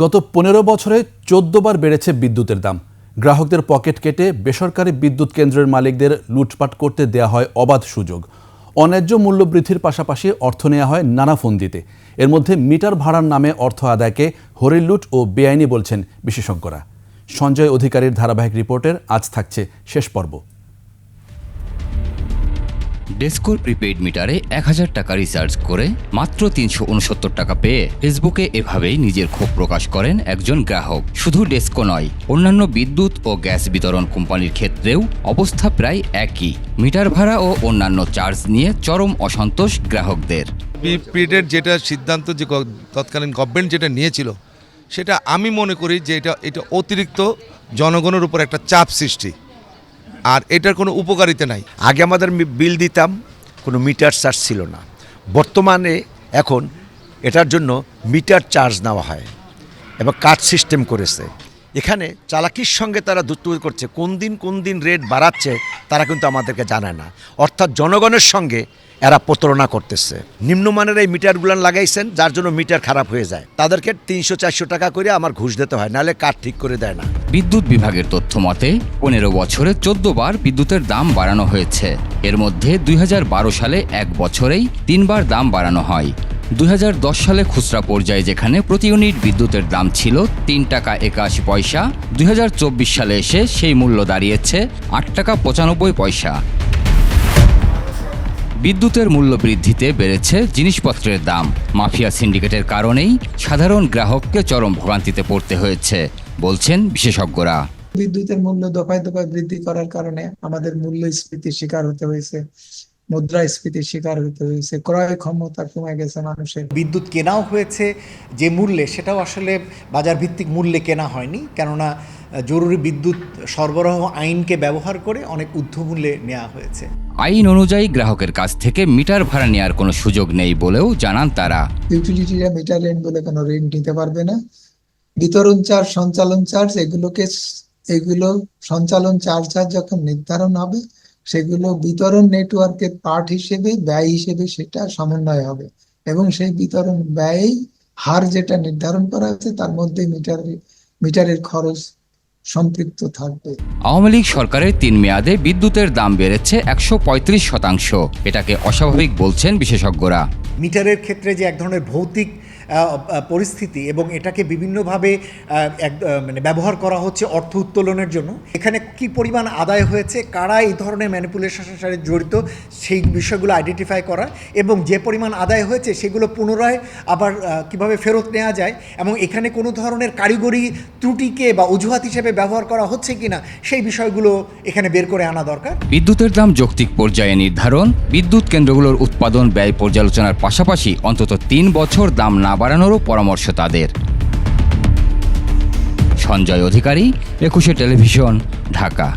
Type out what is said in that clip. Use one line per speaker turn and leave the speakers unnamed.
গত পনেরো বছরে চোদ্দ বার বেড়েছে বিদ্যুতের দাম। গ্রাহকদের পকেট কেটে বেসরকারি বিদ্যুৎ কেন্দ্রের মালিকদের লুটপাট করতে দেয়া হয় অবাধ সুযোগ। অন্যায্য মূল্য বৃদ্ধির পাশাপাশি অর্থ নেওয়া হয় নানা ফন্দিতে। এর মধ্যে মিটার ভাড়ার নামে অর্থ আদায়কে হরির লুট ও বেআইনি বলছেন বিশেষজ্ঞরা। সঞ্জয় অধিকারীর ধারাবাহিক রিপোর্টের আজ থাকছে শেষ পর্ব।
ডেস্কোর প্রিপেইড মিটারে এক হাজার টাকা রিচার্জ করে মাত্র তিনশো উনসত্তর টাকা পেয়ে ফেসবুকে এভাবেই নিজের ক্ষোভ প্রকাশ করেন একজন গ্রাহক। শুধু ডেস্কো নয়, অন্যান্য বিদ্যুৎ ও গ্যাস বিতরণ কোম্পানির ক্ষেত্রেও অবস্থা প্রায় একই। মিটার ভাড়া ও অন্যান্য চার্জ নিয়ে চরম অসন্তোষ গ্রাহকদের।
প্রিপেডের যেটা সিদ্ধান্ত যে তৎকালীন গভর্নমেন্ট যেটা নিয়েছিল, সেটা আমি মনে করি যে এটা এটা অতিরিক্ত জনগণের উপর একটা চাপ সৃষ্টি। আর এটার কোনো উপকারিতা নাই।
আগে আমাদের বিল দিতাম, কোনো মিটার চার্জ ছিল না। বর্তমানে এখন এটার জন্য মিটার চার্জ নেওয়া হয় এবং কাজ সিস্টেম করেছে। এখানে চালাকির সঙ্গে তারা দুত করছে। কোন দিন কোন দিন রেট বাড়াচ্ছে, তারা কিন্তু আমাদেরকে জানায় না। অর্থাৎ জনগণের সঙ্গে এরা প্রতারণা করতেছে। নিম্নমানের এই মিটারগুলো লাগাইছেন, যার জন্য মিটার খারাপ হয়ে যায়। তাদেরকে তিনশো চারশো টাকা করে আমার ঘুষ দিতে হয়, নাহলে কাঠ ঠিক করে দেয় না।
বিদ্যুৎ বিভাগের তথ্য মতে, পনেরো বছরে চোদ্দ বার বিদ্যুতের দাম বাড়ানো হয়েছে। এর মধ্যে দুই হাজার বারো সালে এক বছরেই তিনবার দাম বাড়ানো হয়। দুই হাজার দশ সালে খুচরা পর্যায়ে যেখানে প্রতি ইউনিট বিদ্যুতের দাম ছিল তিন টাকা একাশি পয়সা, দুই হাজার চব্বিশ সালে এসে সেই মূল্য দাঁড়িয়েছে আট টাকা পঁচানব্বই পয়সা। বিদ্যুতের মূল্য বৃদ্ধিতে বেড়েছে জিনিসপত্রের দাম। মাফিয়া সিন্ডিকেটের কারণেই সাধারণ গ্রাহককে চরম ভোগান্তিতে পড়তে হয়েছে বলছেন বিশেষজ্ঞরা।
বিদ্যুতের মূল্য দফায় দফায় বৃদ্ধি করার কারণে আমাদের মূল্যস্ফীতির শিকার হতে হয়েছে মুদ্রাস্ফীতির শিকার হতে হয়েছে ক্রয় ক্ষমতা কমে গেছে মানুষের।
বিদ্যুৎ কেনাও হয়েছে যে মূল্যে সেটাও আসলে বাজার ভিত্তিক মূল্যে কেনা হয়নি কেননা জরুরি বিদ্যুৎ সরবরাহ আইনকে ব্যবহার করে অনেক ঊর্ধ্বমূল্যে নেওয়া হয়েছে।
আইন অনুযায়ী গ্রাহকের কাছ থেকে মিটার ভাড়া নেওয়ার কোনো সুযোগ নেই বলেও জানান তারা।
ইউটিলিটিরা মিটার রেন্ট বলে কোনো রেন্ট নিতে পারবে না। বিতরণ চার্জ সঞ্চালন চার্জ এগুলোকে এগুলো সঞ্চালন চার্জ যখন নির্ধারণ হবে সেগুলো বিতরণ নেটওয়ার্কের পার্ট হিসেবে ব্যয় হিসেবে সেটা সমন্বয় হবে। এবং সেই বিতরণ ব্যয় হার যেটা নির্ধারণ করা হয়েছে তার মধ্যে মিটার মিটারের খরচ সম্পৃক্ত থাকবে।
আওয়ামী লীগ সরকারের তিন মেয়াদে বিদ্যুতের দাম বেড়েছে একশো পঁয়ত্রিশ শতাংশ। এটাকে অস্বাভাবিক বলছেন বিশেষজ্ঞরা।
মিটারের ক্ষেত্রে যে এক ধরনের ভৌতিক পরিস্থিতি এবং এটাকে বিভিন্নভাবে এক মানে ব্যবহার করা হচ্ছে অর্থ উত্তোলনের জন্য। এখানে কি পরিমাণ আদায় হয়েছে, কারা এই ধরনের ম্যানিপুলেশনের সাথে জড়িত, সেই বিষয়গুলো আইডেন্টিফাই করা এবং যে পরিমাণ আদায় হয়েছে সেগুলো পুনরায় আবার কীভাবে ফেরত নেওয়া যায় এবং এখানে কোনো ধরনের কারিগরি ত্রুটিকে বা অজুহাত হিসেবে ব্যবহার করা হচ্ছে কিনা, সেই বিষয়গুলো এখানে বের করে আনা দরকার।
বিদ্যুতের দাম যৌক্তিক পর্যায়ে নির্ধারণ, বিদ্যুৎ কেন্দ্রগুলোর উৎপাদন ব্যয় পর্যালোচনার পাশাপাশি অন্তত তিন বছর দাম না বাড়ানোরও পরামর্শ তাদের। সঞ্জয় অধিকারী একুশে টেলিভিশন ঢাকা।